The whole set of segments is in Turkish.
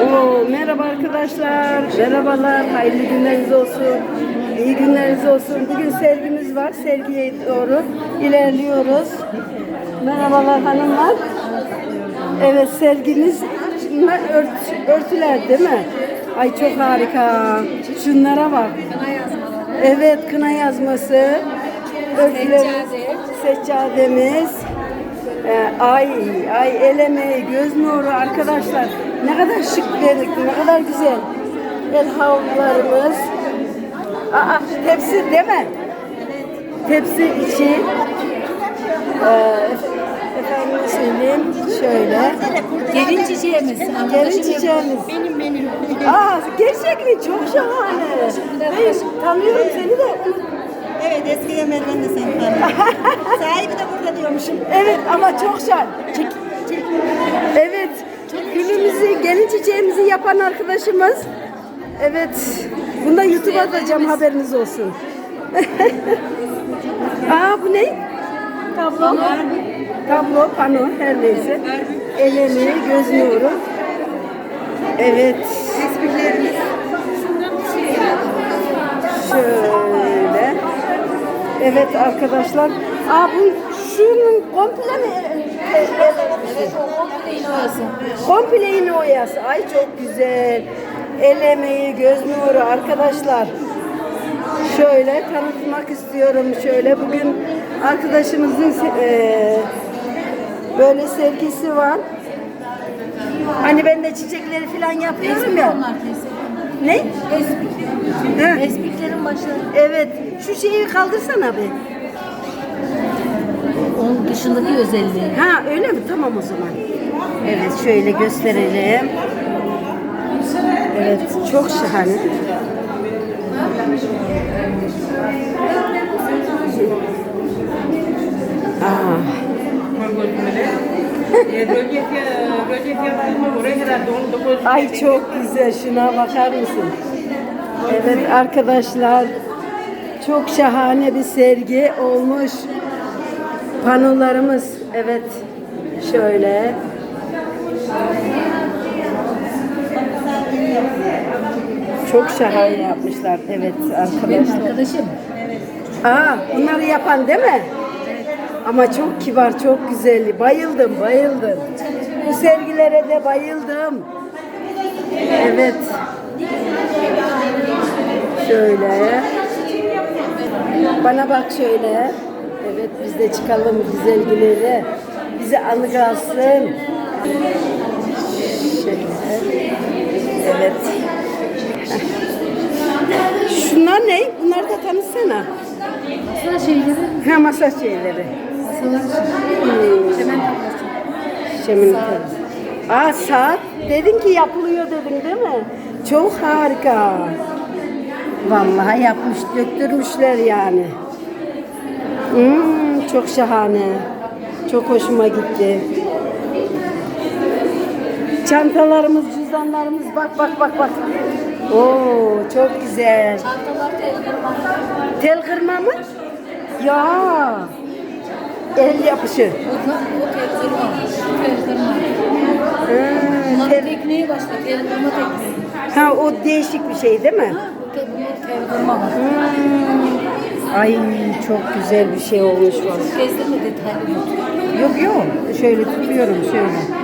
Oo, merhaba arkadaşlar. Merhabalar. Hayırlı günleriniz olsun. İyi günleriniz olsun. Bugün sergimiz var. Sergiye doğru ilerliyoruz. Merhabalar hanımlar. Evet sergimiz ört, örtüler değil mi? Ay çok harika. Şunlara bak. Evet kına yazması. Örtülerimiz, seccademiz. Ee, ay, ay el emeği, göz nuru arkadaşlar. Ne kadar şık verdik, ne kadar güzel. El havlularımız. Aa, tepsi değil mi? Tepsi içi. Ee, efendim söyleyeyim şöyle. Gelin çiçeğimiz. Gelin çiçeğimiz. Benim benim. Aa, gerçek mi? Çok şahane. Ben tanıyorum seni de. Evet eskiden Merve'nin de seni tanıyorum. Sahibi de burada diyormuşum. Evet ama çok şahane. Çek. Evet. Gülümüzü, gelin çiçeğimizi yapan arkadaşımız. Evet. Bunu da YouTube'a atacağım haberiniz olsun. Aa bu ne? Tablo. Tablo, pano her neyse. El emeği, göz nuru. Evet. Tesbihlerimiz. Evet arkadaşlar. Aa bu şunun komple mi? Komple iğne oyası. Ay çok güzel. El emeği, göz nuru arkadaşlar. Şöyle tanıtmak istiyorum şöyle. Bugün arkadaşımızın eee, böyle sergisi var. Hani ben de çiçekleri falan yapıyorum ya. Ne? Heh. Espiklerin başları. Evet. Şu şeyi kaldırsana bir. Onun dışındaki özelliği. Ha öyle mi? Tamam o zaman. Evet şöyle gösterelim. Evet çok şahane. Aa, ay çok güzel. Şuna bakar mısın? Evet arkadaşlar. Çok şahane bir sergi olmuş. Panolarımız evet şöyle. Çok şahane yapmışlar evet arkadaşlar. Arkadaşım. Aa bunları yapan değil mi? Ama çok kibar, çok güzel. Bayıldım, bayıldım. Bu sergilere de bayıldım. Evet. Şöyle. Bana bak şöyle. Evet biz de çıkalım güzelgileri. Bize anı kalsın. Şöyle. Evet. Şunlar ne? Bunları da tanıtsana. Masa şeyleri. Ha masa şeyleri. Hmm. Hemen tablası. Şemin Aa saat dedin ki yapılıyor dedin değil mi? Çok harika. Vallahi yapmış, döktürmüşler yani. Hmm, çok şahane. Çok hoşuma gitti. Çantalarımız, cüzdanlarımız bak bak bak bak. Oo çok güzel. Çantalar telleri Tel kırma mı? Ya. El yapışı. Tel kırma. Tel kırma. Ha, Bunların tekniği başka. Tekniği. Ha o değişik bir şey değil mi? Ha, bu bu kırma var. Hmm. Ay çok güzel bir şey olmuş var. Gezdirme detaylı. Yok yok. Şöyle tutuyorum şöyle.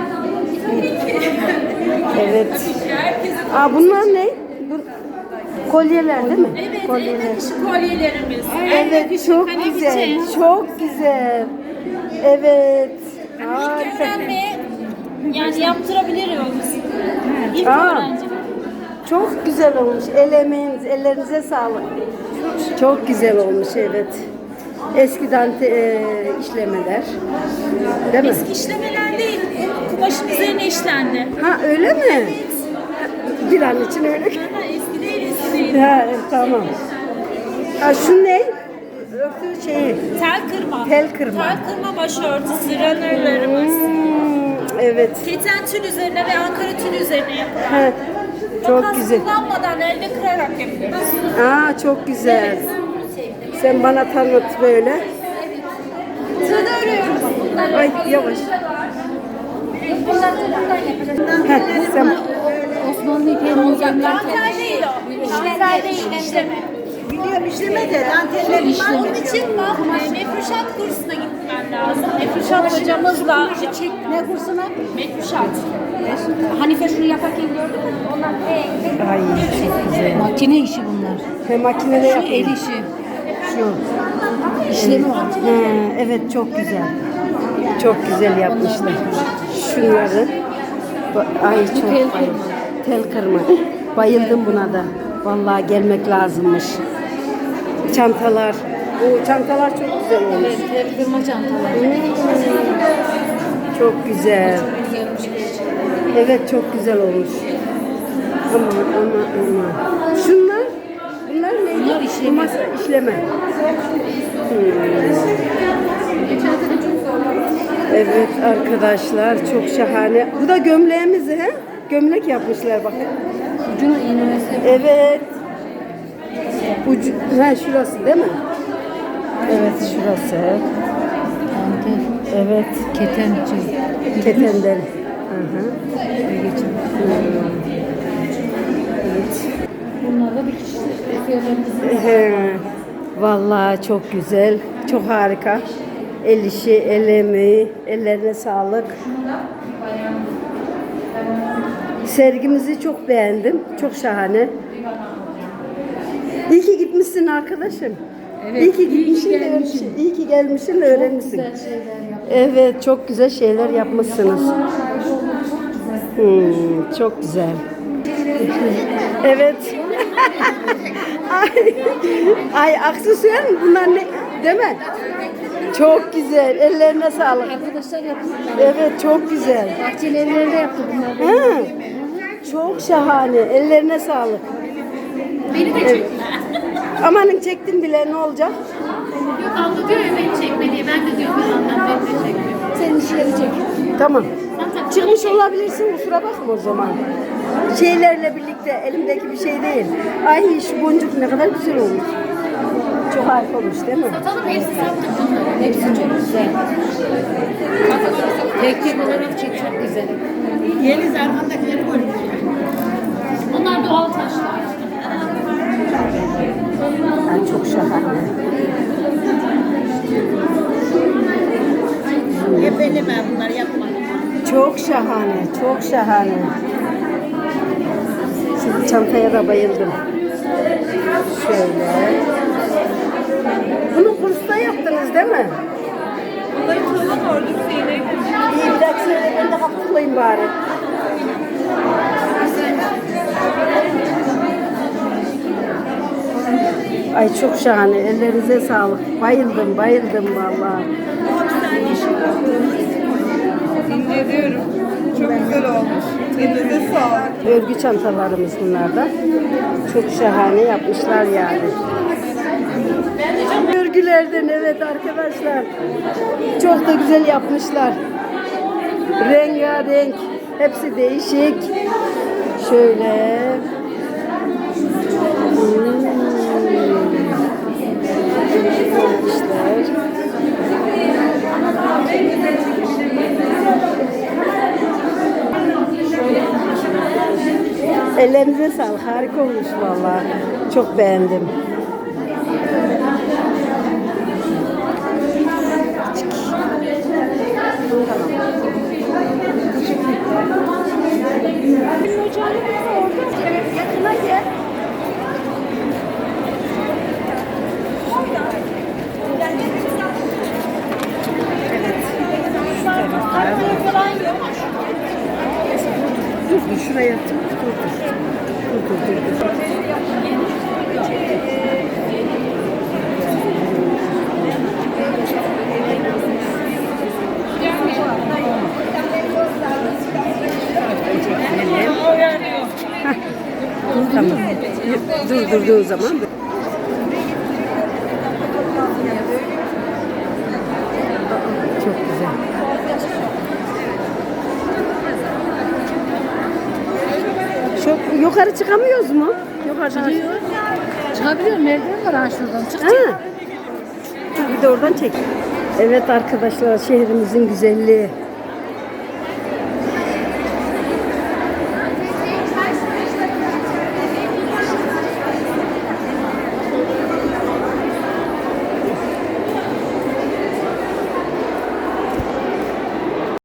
Evet. Aa bunlar ne? Kolyeler değil mi? Evet, kolyeler. en yakışık kolyelerimiz. Evet çok Hani güzel. Çok güzel. Evet. Harika. Öğrenmeye yani yaptırabiliyoruz. İlk Aa. öğrenci. Çok güzel olmuş. El emeğiniz, ellerinize sağlık. Çok güzel olmuş evet. Eskiden te- e, işlemeler. Değil mi? Eski işlemeler değil, kumaşın üzerine işlendi. Ha öyle mi? Bir an için öyle. Evet, tamam. Ha şu ne? Örtü şeyi. Tel kırma. Tel kırma. Tel kırma başörtüsü, runnerlarımız. Hmm, evet. Keten tül üzerine ve Ankara tül üzerine yapılır. Ha, çok Makas güzel. kullanmadan elde kırarak yapıyoruz. Aa çok güzel. Sen bana tanıt böyle. Örüyoruz. Ay yavaş. Bunlar bundan yapacağız. Heh, sen O Kendi kendimize Dantel değil o. Dantel değil, işleme. Biliyorum işleme de dantelleri Onun için bak, e, mefruşat kursuna gitmen lazım. Mefruşat hocamızla... Ne kursuna? Mefruşat. Hanife şunu yaparken gördün mü? Onlar Ay çok güzel. makine işi bunlar. He makinede Şu yapıyor. el işi. Şu. İşlemi var. He, evet çok güzel. Çok güzel yapmışlar. Şunları. Ay çok bayıldım. Tel kırma. Bayıldım buna da. Vallahi gelmek lazımmış. Çantalar. O çantalar çok güzel olmuş. Evet, tel kırma çantalar. Çok güzel. Evet çok güzel olmuş. Aman aman aman. Şunlar, bunlar neydi? Bunlar işleme. Bu masa işleme. Evet arkadaşlar çok şahane. Bu da gömleğimiz he? Gömlek yapmışlar bak. Ucuna iğnemesi. Evet. Ucu, ha şurası değil mi? Evet şurası. Dantel. Evet. Keten için. Ketenden. Hı hı. Evet. Bunlar da bir kişi. He, Vallahi çok güzel, çok harika. El işi, el emeği, ellerine sağlık. Sergimizi çok beğendim, çok şahane. İyi ki gitmişsin arkadaşım. Evet, iyi ki iyi ki gitmişsin de. İyi ki gelmişsin de öğrenmişsin. Güzel şeyler yap. Evet, çok güzel şeyler yapmışsınız. Hmm, çok güzel. evet. ay, ay aksesuar mı bunlar ne? Değil mi? Çok güzel. Ellerine sağlık. Arkadaşlar yaptı. Evet, çok güzel. Bahçeli evlerde yaptı bunlar. Ha, çok şahane. Ellerine sağlık. Beni de Evet. çek. Amanın çektin bile ne olacak? Yok abla diyor ya beni çekme diye. Ben de diyorum ben beni de çekmiyor. Senin işleri çek. Tamam. Çıkmış olabilirsin kusura bakma o zaman. Şeylerle birlikte elimdeki bir şey değil. Ay şu boncuk ne kadar güzel olmuş. Çok harika olmuş değil mi? Satalım hepsi sattık bunları. Hepsi çok güzel. Tek tek olarak çek çok güzel. Yeliz arkandakileri koymuş. Bunlar doğal taşlar. Ay çok şahane. Hep elime bunları yapma. Çok şahane, çok şahane. Şimdi çantaya da bayıldım. Şöyle. Bunu kursta yaptınız değil mi? Bunları tuğla orduk Zeynep. İyi bir dakika söyle ben de hafifleyeyim bari. Ay çok şahane. Ellerinize sağlık. Bayıldım, bayıldım vallahi. İnceliyorum. Çok güzel olmuş. Elinize sağlık. Örgü çantalarımız bunlar da. Çok şahane yapmışlar yani. Örgülerden evet arkadaşlar. Çok da güzel yapmışlar. Rengarenk. Hepsi değişik. Şöyle. Ellerinize sağlık. Harika olmuş vallahi. Çok beğendim. Şuraya dur dur dur. Dur dur dur. dur. Tamam. Dur durduğu zaman. Çok güzel. Çok yukarı çıkamıyoruz mu? Yukarı. Çıkabiliyor merdiven var ha şuradan. Çık çık. Ha. Bir de oradan çek. Evet arkadaşlar şehrimizin güzelliği.